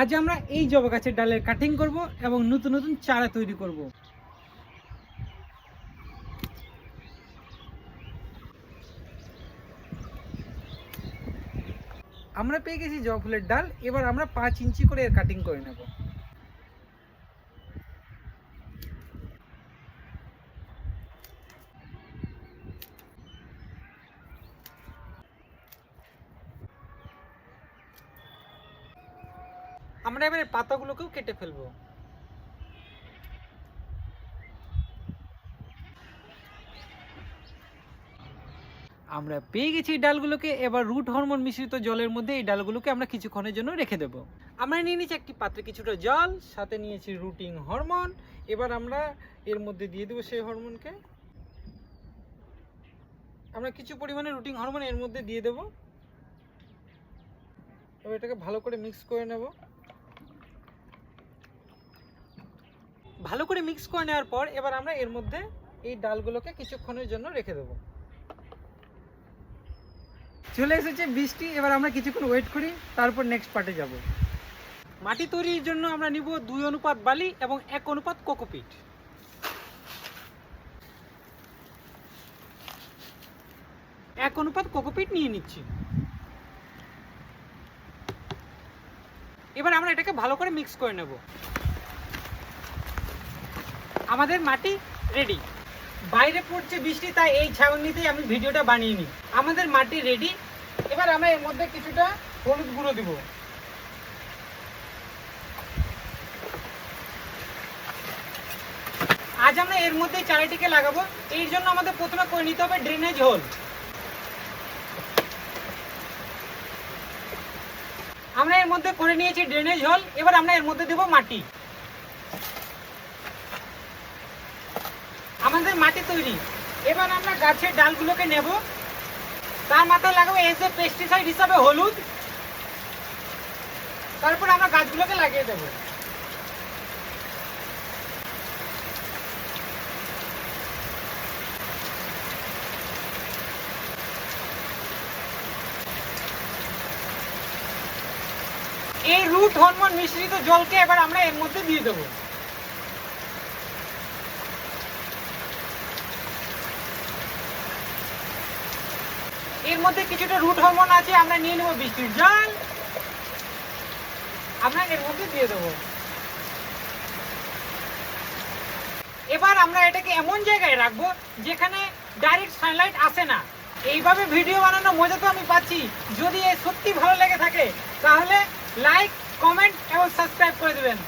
আজ আমরা এই জবা গাছের ডালের কাটিং করব এবং নতুন নতুন চারা তৈরি করব। আমরা পেয়ে গেছি জবা ফুলের ডাল, এবার আমরা পাঁচ ইঞ্চি করে এর কাটিং করে নেব। আমরা এবারে পাতাগুলোকেও কেটে ফেলব। আমরা পেয়ে গেছি এই ডালগুলোকে, এবার রুট হরমোন মিশ্রিত জলের মধ্যে এই ডালগুলোকে আমরা কিছুক্ষণের জন্য রেখে দেব। আমরা নিয়ে নিয়েছি একটি পাত্রে কিছুটা জল, সাথে নিয়েছি রুটিং হরমোন। এবার আমরা এর মধ্যে দিয়ে দেবো সেই হরমোনকে। আমরা কিছু পরিমাণে রুটিং হরমোন এর মধ্যে দিয়ে দেব। এবার এটাকে ভালো করে মিক্স করে নেব। ভালো করে মিক্স করে নেওয়ার পর এবার আমরা এর মধ্যে এই ডালগুলোকে কিছুক্ষণের জন্য রেখে দেবো। চলে এসেছে বৃষ্টি, এবার আমরা কিছুক্ষণ ওয়েট করি, তারপর নেক্সট পার্টে যাব। মাটি তৈরির জন্য আমরা নিব দুই অনুপাত বালি এবং এক অনুপাত কোকোপিট। এক অনুপাত কোকোপিট নিয়ে নিচ্ছি। এবার আমরা এটাকে ভালো করে মিক্স করে নেব। আমাদের মাটি রেডি বাইরে পড়ছে বৃষ্টি, তাই এই ছাউনিতেই আমি ভিডিওটা বানিয়ে নিই। আমাদের মাটি রেডি এবার আমরা এর মধ্যে কিছুটা হলুদ গুঁড়ো দিব। আজ আমরা এর মধ্যে চারাটিকে লাগাবো। এর জন্য আমাদের প্রথমে করে নিতে হবে ড্রেনেজ হোল আমরা এর মধ্যে করে নিয়েছি ড্রেনেজ হোল এবার আমরা এর মধ্যে দেব মাটি। আমাদের মাটি তৈরি। এবার আমরা গাছের ডালগুলোকে নেব। তার মাথায় লাগাবো এস এ পেস্টিসাইড হিসাবে হলুদ। তারপর আমরা গাছগুলোকে লাগিয়ে দেব। এই রুট হরমোন মিশ্রিত জলকে এবার আমরা এর মধ্যে দিয়ে দেবো। এর মধ্যে কিছুটা রুট হরমোন আছে, আমরা নিয়ে নেব বৃষ্টির জল। আমরা এর মধ্যে দিয়ে দেবো। এবার আমরা এটাকে এমন জায়গায় রাখব, যেখানে ডাইরেক্ট সানলাইট আসে না। এইভাবে ভিডিও বানানো মজা তো আমি পাচ্ছি। যদি সত্যি ভালো লেগে থাকে, তাহলে লাইক কমেন্ট এবং সাবস্ক্রাইব করে দেবেন।